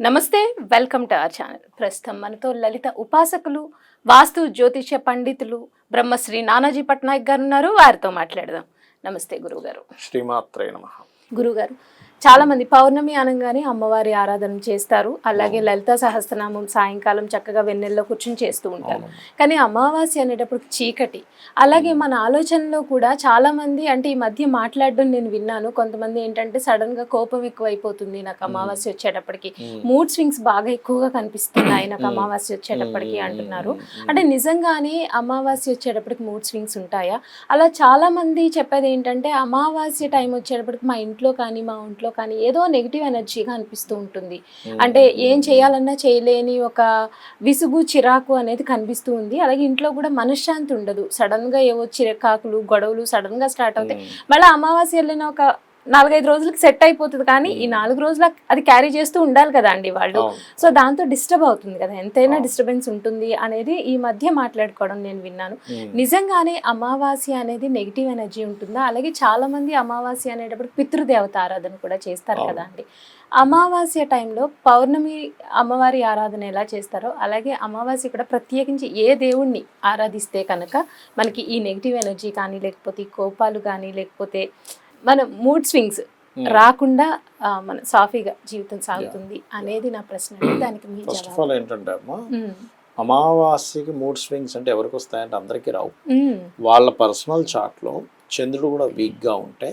నమస్తే welcome to our channel. ప్రస్తుతం మనతో లలిత ఉపాసకులు వాస్తు జ్యోతిష పండితులు బ్రహ్మశ్రీ నానాజీ పట్నాయక్ గారు ఉన్నారు. వారితో మాట్లాడదాం. నమస్తే గురువుగారు. శ్రీమాత్రే నమ. గురువుగారు చాలా మంది పౌర్ణమి అనగానే అమ్మవారి ఆరాధన చేస్తారు. అలాగే లలిత సహస్రనామం సాయంకాలం చక్కగా వెన్నెల్లో కూర్చుని చేస్తూ ఉంటారు. కానీ అమావాస్య అనేటప్పుడు చీకటి. అలాగే మన ఆలోచనలో కూడా చాలా మంది అంటే ఈ మధ్య మాట్లాడడం నేను విన్నాను. కొంతమంది ఏంటంటే సడన్గా కోపం ఎక్కువైపోతుంది నాకు అమావాస్య వచ్చేటప్పటికి. మూడ్ స్వింగ్స్ బాగా ఎక్కువగా కనిపిస్తున్నాయి నాకు అమావాస్య వచ్చేటప్పటికి అంటున్నారు. అంటే నిజంగానే అమావాస్య వచ్చేటప్పటికి మూడ్ స్వింగ్స్ ఉంటాయా? అలా చాలా మంది చెప్పేది ఏంటంటే అమావాస్య టైం వచ్చేటప్పటికి మా ఇంట్లో కానీ మా ఒంట్లో కానీ ఏదో నెగిటివ్ ఎనర్జీగా అనిపిస్తూ ఉంటుంది. అంటే ఏం చేయాలన్నా చేయలేని ఒక విసుగు చిరాకు అనేది కనిపిస్తూ ఉంది. అలాగే ఇంట్లో కూడా మనశ్శాంతి ఉండదు. సడన్గా ఏవో చిరకాకులు గొడవలు సడన్గా స్టార్ట్ అవుతాయి. మళ్ళీ అమావాస్య వెళ్ళిన ఒక నాలుగైదు రోజులకి సెట్ అయిపోతుంది కానీ ఈ నాలుగు రోజుల అది క్యారీ చేస్తూ ఉండాలి కదా అండి వాళ్ళు. సో దాంతో డిస్టర్బ్ అవుతుంది కదా. ఎంతైనా డిస్టర్బెన్స్ ఉంటుంది అనేది ఈ మధ్య మాట్లాడుకోవడం నేను విన్నాను. నిజంగానే అమావాస్య అనేది నెగిటివ్ ఎనర్జీ ఉంటుందా? అలాగే చాలా మంది అమావాస్య అనేటప్పుడు పితృదేవత ఆరాధన కూడా చేస్తారు. కదా అండి. అమావాస్య టైంలో పౌర్ణమి అమ్మవారి ఆరాధన ఎలా చేస్తారో అలాగే అమావాస్య కూడా ప్రత్యేకించి ఏ దేవుణ్ణి ఆరాధిస్తే కనుక మనకి ఈ నెగిటివ్ ఎనర్జీ కానీ లేకపోతే కోపాలు కానీ లేకపోతే మన మూడ్ స్వింగ్స్ రాకుండా మన సాఫీగా జీవితం సాగుతుంది అనేది నా ప్రశ్న. అండి. దానికి మీ ఫస్ట్ ఆఫ్ ఆల్ ఏంటంటే అమ్మా ఉమ్, అమావాస్యకి మూడ్ స్వింగ్స్ అంటే ఎవరికి వస్తాయంటే అందరికీ రావు. ఉమ్, వాళ్ళ పర్సనల్ చార్ట్లో చంద్రుడు కూడా వీక్గా ఉంటే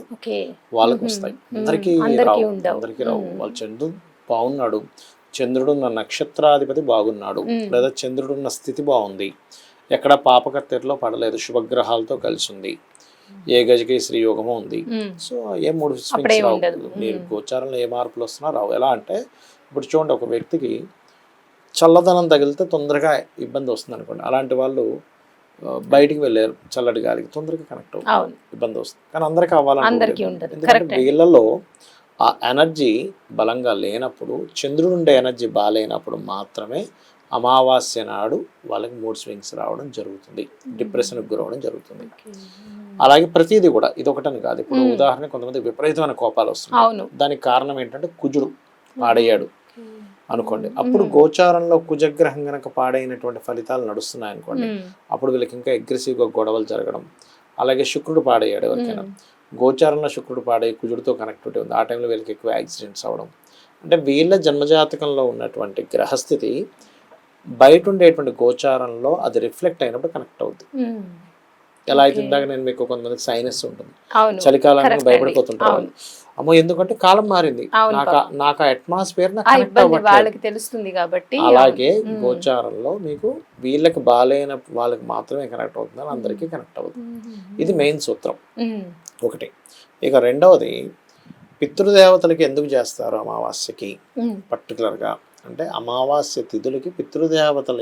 వాళ్ళకి. వస్తాయి. అందరికీ రావు. అందరికీ రావు. వాళ్ళ చంద్రుడు బాగున్నాడు. చంద్రుడు ఉన్న నక్షత్రాధిపతి బాగున్నాడు. లేదా చంద్రుడు ఉన్న స్థితి బాగుంది. ఎక్కడ పాపకత్తెరలో పడలేదు. శుభగ్రహాలతో కలిసి ఉంది. ఏ గజకి శ్రీ యోగము ఉంది. సో ఏ మూడు స్వింగ్స్ రావు. మీరు. గోచారంలో ఏ మార్పులు వస్తున్నా రావు. ఎలా అంటే ఇప్పుడు చూడండి ఒక వ్యక్తికి చల్లదనం తగిలితే తొందరగా ఇబ్బంది వస్తుంది అనుకోండి. అలాంటి వాళ్ళు బయటికి వెళ్ళారు చల్లటి గాలికి. తొందరగా కనెక్ట్ అవుతుంది ఇబ్బంది వస్తుంది. కానీ అందరికీ అవ్వాలంటే. ఎందుకంటే. వీళ్ళలో ఆ ఎనర్జీ బలంగా లేనప్పుడు చంద్రుడు ఉండే ఎనర్జీ బాగాలేనప్పుడు మాత్రమే అమావాస్య నాడు వాళ్ళకి మూడ్ స్వింగ్స్ రావడం జరుగుతుంది. డిప్రెషన్కి గురవడం జరుగుతుంది. అలాగే ప్రతిదీ కూడా ఇది ఒకటని కాదు. ఇప్పుడు. ఉదాహరణ కొంతమంది విపరీతమైన కోపాలు వస్తున్నాయి. దానికి కారణం ఏంటంటే కుజుడు పాడయ్యాడు అనుకోండి. అప్పుడు గోచారంలో కుజగ్రహం గనక పాడైనటువంటి ఫలితాలు నడుస్తున్నాయి అనుకోండి అప్పుడు వీళ్ళకి ఇంకా అగ్రెసివ్గా గొడవలు జరగడం అలాగే శుక్రుడు పాడయ్యాడు ఎవరికైనా. గోచారంలో శుక్రుడు పాడై కుజుడితో కనెక్టివిటీ ఉంది. ఆ టైంలో వీళ్ళకి ఎక్కువ యాక్సిడెంట్స్ అవ్వడం అంటే వీళ్ళ జన్మజాతకంలో ఉన్నటువంటి గ్రహస్థితి బయట ఉండేటువంటి గోచారంలో అది రిఫ్లెక్ట్ అయినప్పుడు కనెక్ట్ అవుతుంది hmm. ఎలా అయితే. ఇందాక నేను మీకు కొంతమందికి సైనస్ ఉంటుంది. చలికాలానికి భయపడిపోతుంటారు. వాళ్ళు. అమ్మో ఎందుకంటే కాలం మారింది. నాకు నాకు అట్మాస్ఫియర్ వాళ్ళకి తెలుస్తుంది కాబట్టి అలాగే. గోచారంలో మీకు వీళ్ళకి బాగాలేన వాళ్ళకి మాత్రమే కనెక్ట్ అవుతుంది అందరికీ కనెక్ట్ అవుతుంది. ఇది మెయిన్ సూత్రం. ఒకటి. ఇక రెండవది పితృదేవతలకి ఎందుకు చేస్తారు అమావాస్యకి? పర్టికులర్గా అంటే అమావాస్య తిథులకి పితృదేవతల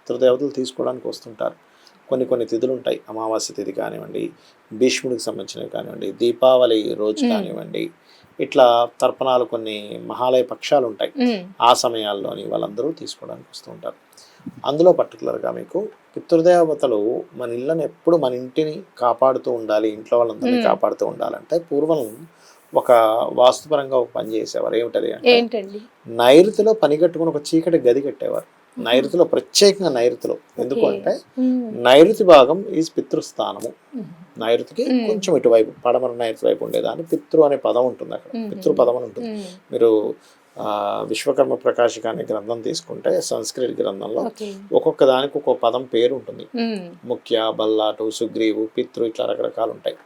పితృదేవతలు తీసుకోవడానికి వస్తుంటారు. కొన్ని కొన్ని తిథులు ఉంటాయి. అమావాస్య తిథి కానివ్వండి భీష్ముడికి సంబంధించినవి కానివ్వండి దీపావళి రోజు. కానివ్వండి ఇట్లా తర్పణాలు కొన్ని మహాలయ పక్షాలు ఉంటాయి. ఆ సమయాల్లోని వాళ్ళందరూ తీసుకోవడానికి వస్తూ ఉంటారు. అందులో పర్టికులర్గా మీకు పితృదేవతలు మన ఇళ్ళని ఎప్పుడు మన ఇంటిని కాపాడుతూ ఉండాలి ఇంట్లో వాళ్ళందరినీ. కాపాడుతూ ఉండాలంటే పూర్వం ఒక వాస్తుపరంగా ఒక పని చేసేవారు. ఏమిటది అంటే నైరుతిలో పని కట్టుకుని ఒక చీకటి గది కట్టేవారు. నైరుతిలో ప్రత్యేకంగా నైరుతిలో. ఎందుకు Okay. అంటే ఉమ్, నైరుతి భాగం ఈజ్ పితృస్థానము. నైరుతికి. కొంచెం ఇటువైపు పడమర నైరుతి వైపు ఉండేదాన్ని. పితృ అనే పదం ఉంటుంది అక్కడ. పితృ పదం అని ఉంటుంది. మీరు ఆ, విశ్వకర్మ ప్రకాశిక అనే గ్రంథం తీసుకుంటే సంస్కృత గ్రంథంలో ఒక్కొక్క దానికి ఒక్కొక్క పదం పేరు ఉంటుంది. ముఖ్య బల్లాటు సుగ్రీవు పితృ ఇట్లా రకరకాలు ఉంటాయి.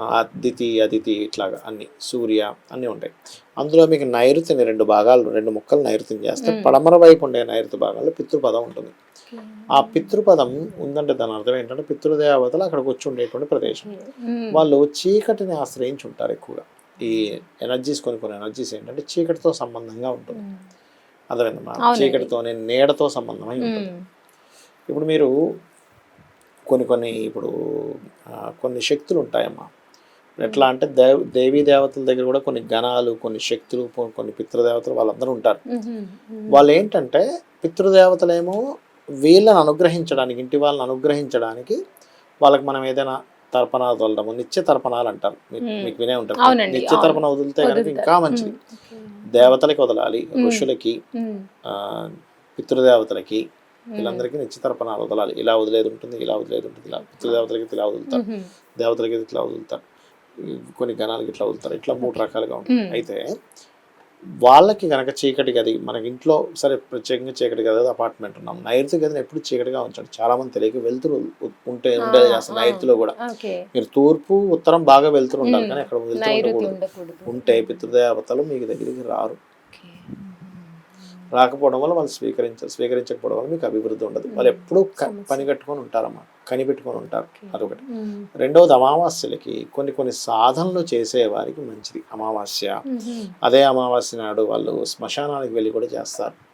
అదితి అదితి ఇట్లాగా అన్ని సూర్య అన్నీ ఉంటాయి. అందులో మీకు నైరుతిని రెండు భాగాలు రెండు ముక్కలు నైరుతిని చేస్తే. పడమర వైపు ఉండే నైరుతి భాగాల్లో పితృపదం ఉంటుంది. ఆ పితృపదం ఉందంటే దాని అర్థం ఏంటంటే పితృదేవతలు అక్కడికి వచ్చి ఉండేటువంటి ప్రదేశం వాళ్ళు చీకటిని ఆశ్రయించి ఉంటారు ఎక్కువగా. ఈ ఎనర్జీస్ కొన్ని కొన్ని ఎనర్జీస్ ఏంటంటే చీకటితో సంబంధంగా ఉంటుంది. అర్థమైందమ్మా. చీకటితోనే నీడతో సంబంధమై ఉంటుంది. ఇప్పుడు మీరు కొన్ని కొన్ని ఇప్పుడు కొన్ని శక్తులు ఉంటాయమ్మా. ఎట్లా అంటే దేవ దేవీ దేవతల దగ్గర కూడా కొన్ని గణాలు కొన్ని శక్తులు కొన్ని పితృదేవతలు వాళ్ళందరూ ఉంటారు. వాళ్ళు ఏంటంటే పితృదేవతలేమో వీళ్ళని అనుగ్రహించడానికి ఇంటి వాళ్ళని అనుగ్రహించడానికి వాళ్ళకి మనం ఏదైనా తర్పణాలు వదలడము నిత్య తర్పణాలు అంటారు. మీకు వినే ఉంటారు నిత్య. తర్పణ వదిలితే కనుక. ఇంకా మంచిది. దేవతలకి వదలాలి ఋషులకి పితృదేవతలకి వీళ్ళందరికీ నిశ్చితర్పణాలు వదలాలి. ఇలా వదిలేది ఉంటుంది ఇలా వదిలేది ఉంటుంది ఇలా పితృదేవతలకి ఇలా వదులుతారు. దేవతలకి ఇట్లా వదులుతారు. కొన్ని గణాలకి ఇట్లా వదులుతారు. ఇట్లా మూడు రకాలుగా ఉంటుంది మ్మ్. అయితే వాళ్ళకి కనుక చీకటి గది మనకి ఇంట్లో సరే ప్రత్యేకంగా చీకటి గది అపార్ట్మెంట్ ఉన్నాం. నైరుతి గదిని ఎప్పుడు చీకటిగా ఉంచండి? చాలా మంది తెలియక వెళ్తురు ఉంటే ఉండేది ఆ, నైరుతిలో కూడా. మీరు తూర్పు ఉత్తరం బాగా వెళ్తురు ఉండాలి మ్మ్. కానీ అక్కడ వెళ్తూ ఉంటే పితృదేవతలు మీకు దగ్గరికి రారు. రాకపోవడం వల్ల వాళ్ళు స్వీకరించారు స్వీకరించకపోవడం వల్ల మీకు అభివృద్ధి ఉండదు. వాళ్ళు ఎప్పుడూ క- పని కట్టుకొని ఉంటారమ్మా కనిపెట్టుకొని ఉంటారు. అదొకటి. రెండవది అమావాస్యలకి కొన్ని కొన్ని సాధనలు చేసే వారికి మంచిది. అమావాస్య. అదే అమావాస్య నాడు వాళ్ళు శ్మశానానికి వెళ్ళి కూడా చేస్తారు.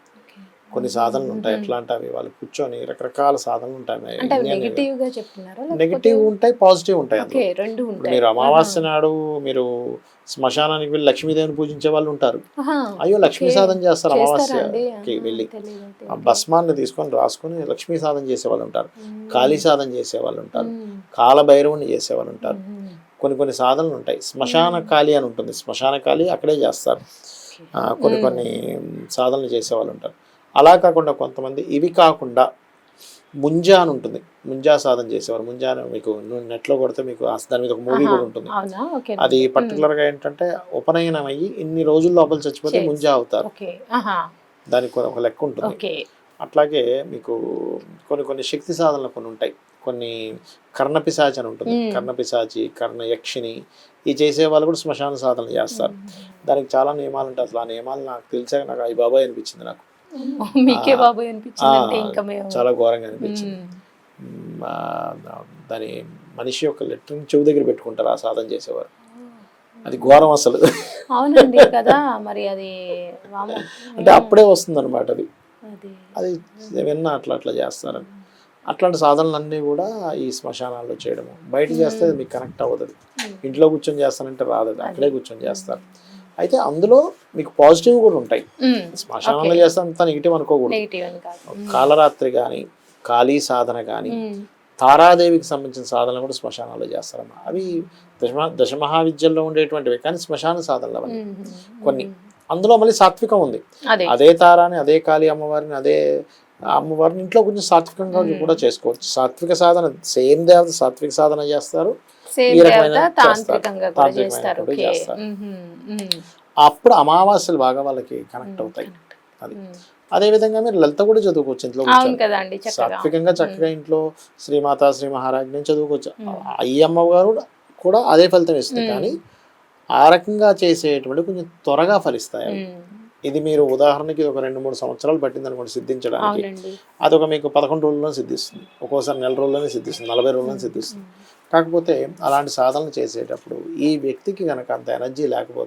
కొన్ని సాధనలు ఉంటాయి. ఎట్లా అంటే అవి వాళ్ళు కూర్చొని రకరకాల సాధనలు ఉంటాయి. నెగిటివ్ ఉంటాయి పాజిటివ్ ఉంటాయి మీరు అమావాస్య నాడు మీరు శ్మశానానికి వెళ్ళి లక్ష్మీదేవిని పూజించే వాళ్ళు ఉంటారు. అయ్యో లక్ష్మీ సాధన చేస్తారు అమావాస్యకి వెళ్ళి. భస్మాన్ని తీసుకొని రాసుకొని లక్ష్మీ సాధన చేసే వాళ్ళు ఉంటారు. కాళీ సాధన చేసే వాళ్ళు ఉంటారు. కాలభైరవుని చేసే వాళ్ళు ఉంటారు. కొన్ని కొన్ని సాధనలు ఉంటాయి. శ్మశాన కాళీ అని ఉంటుంది. శ్మశాన కాళీ అక్కడే చేస్తారు. కొన్ని కొన్ని సాధనలు చేసే వాళ్ళు ఉంటారు. అలా కాకుండా కొంతమంది ఇవి కాకుండా ముంజా అని ఉంటుంది. ముంజా సాధన చేసేవారు. ముంజా అని మీకు నెట్లో కొడితే మీకు దాని మీద ఒక మూవీ కూడా ఉంటుంది. అది పర్టికులర్గా ఏంటంటే ఉపనయనం అయ్యి ఇన్ని రోజుల లోపల చచ్చిపోతే. ముంజా అవుతారు. దానికి ఒక లెక్క ఉంటుంది. అట్లాగే మీకు కొన్ని కొన్ని శక్తి సాధనలు కొన్ని ఉంటాయి. కొన్ని కర్ణ పిశాచి అని ఉంటుంది. మ్మ్. కర్ణ యక్షిని ఈ చేసే వాళ్ళు కూడా శ్మశాన సాధన చేస్తారు. దానికి చాలా నియమాలు ఉంటాయి. అసలు ఆ నియమాలు నాకు తెలిసాక నాకు అయ్యి బాబాయ్ అనిపించింది నాకు. మీకే ఆ, బాబు అనిపించింది అంటే ఆ, ఇంకా మేము చాలా ఘోరంగా అనిపించింది. దాని మనిషి యొక్క లెటర్ చెవి దగ్గర పెట్టుకుంటారు ఆ సాధన చేసేవారు. అది ఘోరం అసలు. అవునండి కదా మరి అది. అంటే అప్పుడే వస్తుంది అనమాట అది. అది విన్నా అట్లా అట్లా చేస్తారని అట్లాంటి సాధనలన్నీ కూడా ఈ శ్మశానాల్లో చేయడము. బయట చేస్తే మీకు కనెక్ట్ అవ్వదు. ఇంట్లో కూర్చొని చేస్తానంటే రాదు అక్కడే కూర్చొని చేస్తారు. అయితే అందులో మీకు పాజిటివ్ కూడా ఉంటాయి. శ్మశానంలో చేస్తే అంత నెగిటివ్ అనుకోకూడదు. కాలరాత్రి కానీ కాళీ సాధన కానీ తారాదేవికి సంబంధించిన సాధనలు కూడా శ్మశానాల్లో చేస్తారమ్మా. అవి దశమ దశమహావిద్యల్లో ఉండేటువంటివి కానీ శ్మశాన సాధనలు అవన్నీ. కొన్ని. అందులో మళ్ళీ సాత్వికం ఉంది. అదే. తారాని అదే కాళీ అమ్మవారిని అదే అమ్మవారిని ఇంట్లో కొంచెం సాత్వికంగా కూడా చేసుకోవచ్చు. సాత్విక సాధన సేమ్ దేవత సాత్విక సాధన చేస్తారు. ఈ రకమైన తాంత్రికంగా చేస్తారు. అప్పుడు అమావాస్యలు బాగా వాళ్ళకి కనెక్ట్ అవుతాయి. అది. అదే విధంగా మీరు లలిత కూడా చదువుకోవచ్చు ఇంట్లో సాత్వికంగా చక్కగా ఇంట్లో శ్రీమాత శ్రీ మహారాజ్ని చదువుకోవచ్చు అయ్యమ్మ గారు కూడా అదే ఫలితం ఇస్తుంది. కానీ ఆ రకంగా చేసేటువంటి కొంచెం త్వరగా ఫలిస్తాయి ఇది మీరు ఉదాహరణకి ఒక రెండు మూడు సంవత్సరాలు పట్టింది అనుకోండి సిద్ధించడానికి అదొక మీకు పదకొండు రోజుల్లో సిద్ధిస్తుంది. ఒక్కోసారి నెల రోజుల్లోనే సిద్ధిస్తుంది. నలభై రోజుల్లోనే సిద్ధిస్తుంది. కాకపోతే అలాంటి సాధనలు చేసేటప్పుడు ఈ వ్యక్తికి కనుక అంత ఎనర్జీ లేకపోతే